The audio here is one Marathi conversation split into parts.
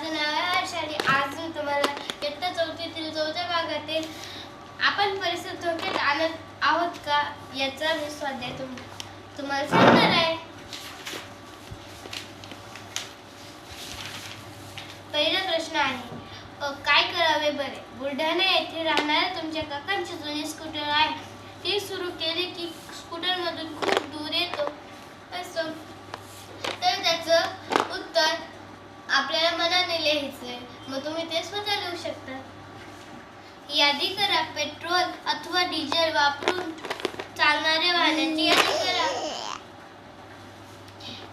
माझं नाव आहे हर्ष आज मी तुम्हाला इयत्ता चौथीतील चौथ्या भागातील आपण परिसर धोक्यात आणत आहोत का याचा मी स्वाध्याय तुम तुम्हाला सांगणार आहे. पहिला प्रश्न आहे काय करावे बरे? बुलढाणा येथे राहणाऱ्या तुमच्या काकांची जुनी स्कूटर आहे. ती सुरू केली की स्कूटरमधून खूप दूर येतो असो तर त्याचं उत्तर लिहायचंय. मग तुम्ही ते स्वतः लिहू शकता. यादी करा पेट्रोल अथवा डिझेल वापरून चालणाऱ्या वाहनांची यादी करा.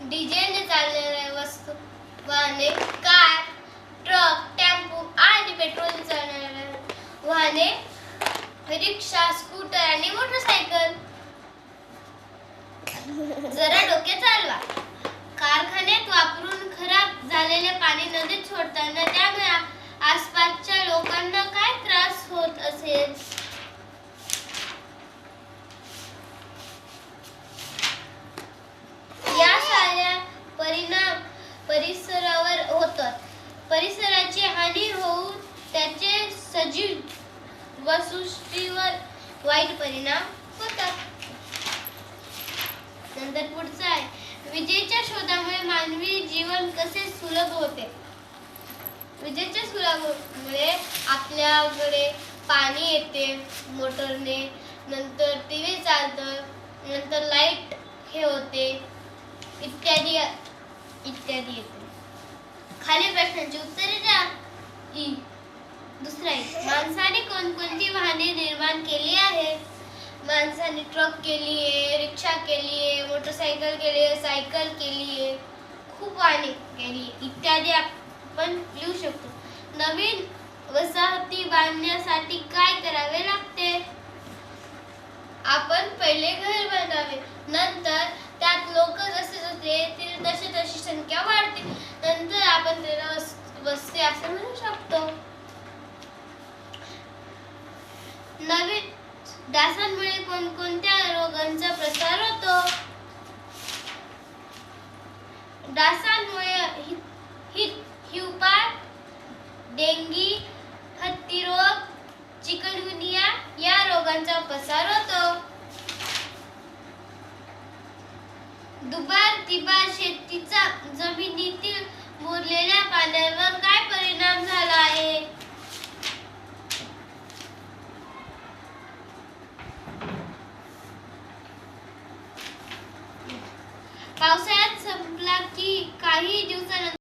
डिझेलने चालणाऱ्या वस्तू वाहने कार ट्रक टेम्पो आणि पेट्रोलने चालणाऱ्या वाहने रिक्षा स्कूटर आणि मोटरसायकल. जरा डोके चालवा. कारखान्यात वापरून झालेले पाणी नदीत सोडताना त्यामुळे आसपासच्या लोकांना काय त्रास होत असेल? या साऱ्या परिणाम परिसरावर होतात. परिसराची हानी होऊन त्याचे सजीव वसुष्टीवर वाईट परिणाम होतात. नंतर पुढचं आहे. विजेच्या शोधामुळे मानवी जीवन कसे सुलभ होते? विजेच्या सुलभमुळे आपल्याकडे पाणी येते मोटरने नंतर टी व्ही चालतं नंतर लाइट हे होते इत्यादी इत्यादी येते. खाली प्रश्नांची उत्तरे द्या. ई. दुसरा आहे माणसाने कोणकोणती वाहने निर्माण केली आहेत? माणसाने ट्रक केली आहे रिक्षा केली आहे मोटरसायकल केली आहे सायकल केली आहे. खूप वाहने केली इत्यादी आपण लिहू शकतो. नवीन वसाहती बांधण्यासाठी काय करावे लागते? आपण पहिले घर बांधावे. नंतर त्यात लोक जसे जसे येतील तशी तशी संख्या वाढते. नंतर आपण त्याला वस- वस्ती असे म्हणू शकतो. नवीन डासांमुळे कोणकोणत्या रोगांचा प्रसार होतो? डासांमुळे ह्युपा डेंगी हत्ती रोग चिकनगुनिया या रोगांचा प्रसार होतो. दुबार तिबार शेतीचा पावसाळ्यात संपला की काही दिवसानंतर